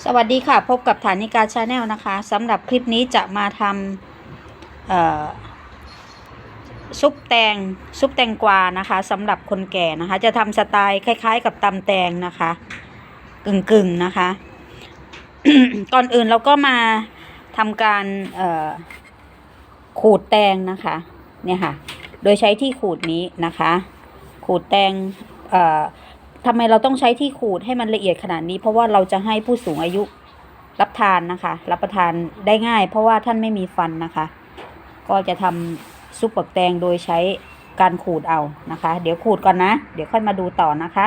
สวัสดีค่ะ พบกับฐานิกาชาแนลนะคะสำหรับคลิปนี้จะมาทำซุปแตงซุปแตงกวานะคะสำหรับคนแก่นะคะ จะทำสไตล์คล้าย ๆ กับตำแตงนะคะ กึ่งๆนะคะ ก่อนอื่นเราก็มาทำการขูดแตงนะคะเนี่ยค่ะ โดยใช้ที่ขูดนี้นะคะ ขูดแตงเอ่อ ทำไมเราต้องใช้ที่ขูดให้มันละเอียดขนาดนี้ เพราะว่าเราจะให้ผู้สูงอายุรับทานนะคะ รับประทานได้ง่าย เพราะว่าท่านไม่มีฟันนะคะ ก็จะทำซุปปักแตงโดยใช้การขูดเอานะคะ เดี๋ยวขูดก่อนนะ เดี๋ยวค่อยมาดูต่อนะคะ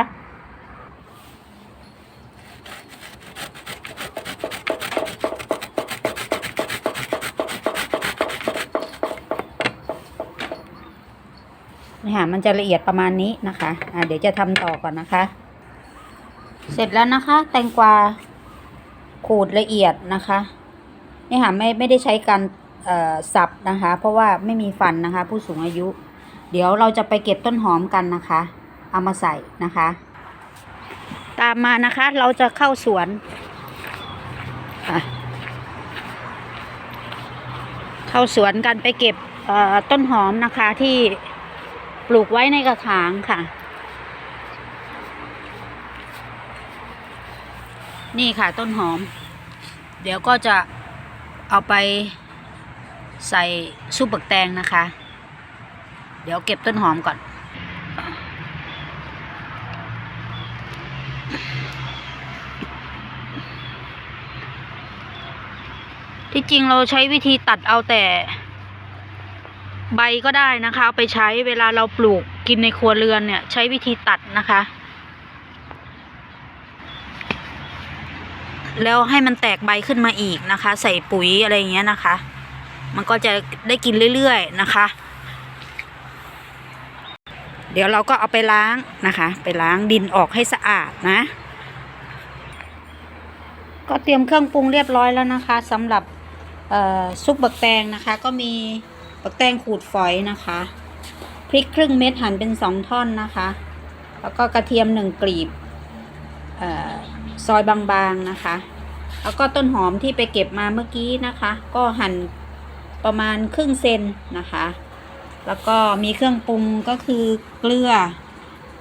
นี่ค่ะมันจะละเอียดประมาณนี้นะคะอ่าเดี๋ยวจะทำต่อก่อนนะคะ เสร็จแล้วนะคะ แตงกวาขูดละเอียดนะคะนี่ค่ะไม่ไม่ได้ใช้การเอ่อสับนะคะ เพราะว่าไม่มีฟันนะคะ ผู้สูงอายุ เดี๋ยวเราจะไปเก็บต้นหอมกันนะคะ เอามาใส่นะคะ ตามมานะคะเราจะเข้าสวนเข้าสวนกันไปเก็บต้นหอมนะคะที่ ปลูกไว้ในกระถางค่ะ นี่ค่ะต้นหอม เดี๋ยวก็จะเอาไปใส่ซุปบักแตงนะคะ เดี๋ยวเก็บต้นหอมก่อน ที่จริงเราใช้วิธีตัดเอาแต่ ใบก็ได้นะคะเอาไปใช้เวลาเราปลูกกินในครัวเรือนเนี่ย ใช้วิธีตัดนะคะ แล้วให้มันแตกใบขึ้นมาอีกนะคะ ใส่ปุ๋ยอะไรอย่างเงี้ยนะคะ มันก็จะได้กินเรื่อยๆนะคะ เดี๋ยวเราก็เอาไปล้างนะคะ ไปล้างดินออกให้สะอาดนะ ก็เตรียมเครื่องปรุงเรียบร้อยแล้วนะคะสำหรับซุปบักแตงนะคะ ก็มี บักแตงขูดฝอยนะคะ พริกครึ่งเม็ดหั่นเป็นสองท่อนนะคะ แล้วก็กระเทียมหนึ่งกลีบออซอยบางๆนะคะ แล้วก็ต้นหอมที่ไปเก็บมาเมื่อกี้นะคะ ก็หั่นประมาณครึ่งเซนนะคะ แล้วก็มีเครื่องปรุงก็คือเกลือ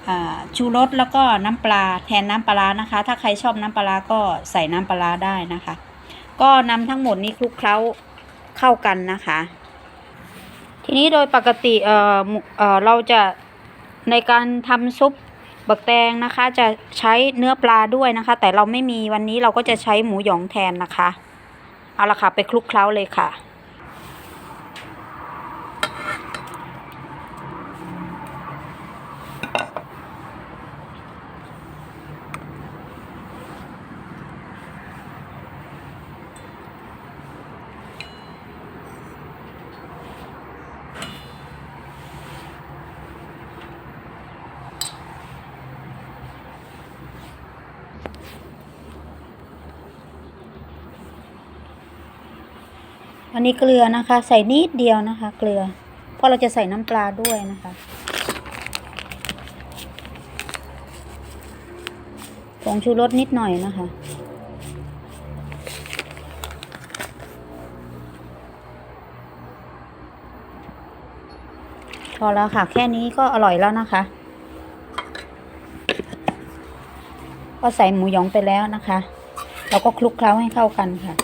อชูรสแล้วก็น้ำปลาแทนน้ำปลานะคะ ถ้าใครชอบน้ำปลาก็ใส่น้ำปลาร้าได้นะคะ ก็นำทั้งหมดนี้คลุกเคล้าเข้ากันนะคะ ทีนี้โดยปกติเอ่อเอ่อเราจะในการทำซุปบักแตงนะคะจะใช้เนื้อปลาด้วยนะคะ แต่เราไม่มีวันนี้เราก็จะใช้หมูหยองแทนนะคะ เอาละค่ะ ไปคลุกเคล้าเลยค่ะ อันนี้เกลือนะคะ ใส่นิดเดียวนะคะ เกลือ เพราะเราจะใส่น้ำปลาด้วยนะคะผงชูรสนิดหน่อยนะคะ พอแล้วค่ะ แค่นี้ก็อร่อยแล้วนะคะ ก็ใส่หมูหยองไปแล้วนะคะ เราก็คลุกเคล้าให้เข้ากันค่ะ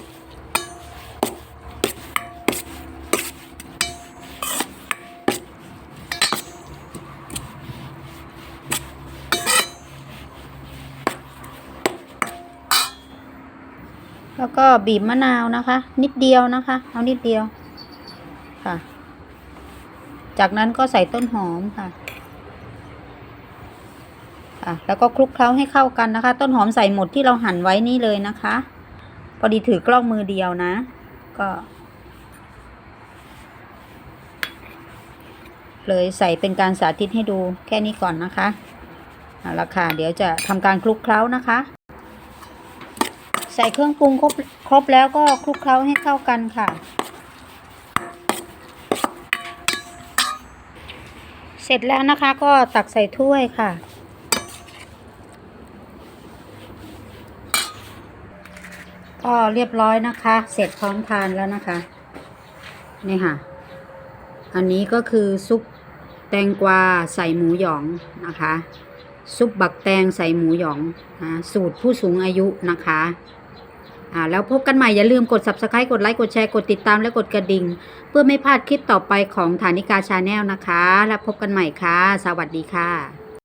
แล้วก็บีบมะนาวนะคะ นิดเดียวนะคะ เอานิดเดียวค่ะ จากนั้นก็ใส่ต้นหอมค่ะค่ะแล้วก็คลุกเคล้าให้เข้ากันนะคะ ต้นหอมใส่หมดที่เราหั่นไว้นี่เลยนะคะ พอดีถือกล้องมือเดียวนะ ก็ เลยใส่เป็นการสาธิตให้ดูแค่นี้ก่อนนะคะเอาละค่ะ เดี๋ยวจะทำการคลุกเคล้านะคะ ส่เครื่องปรุงครบครบแล้วก็คลุกเคล้าให้เข้ากันค่ะ เสร็จแล้วนะคะก็ตักใส่ถ้วยค่ะ ก็เรียบร้อยนะคะ เสร็จพร้อมทานแล้วนะคะนี่ค่ะ อันนี้ก็คือซุปแตงกวาใส่หมูหยองนะคะซุปบักแตงใส่หมูหยองนะสูตรผู้สูงอายุนะคะ อ่าแล้วพบกันใหม่อย่าลืมกด subscribe กดไลค์กดแชร์กดติดตามและกดกระดิ่ง เพื่อไม่พลาดคลิปต่อไปของฐานิกาชาแนลนะคะ แล้วพบกันใหม่ค่ะ สวัสดีค่ะ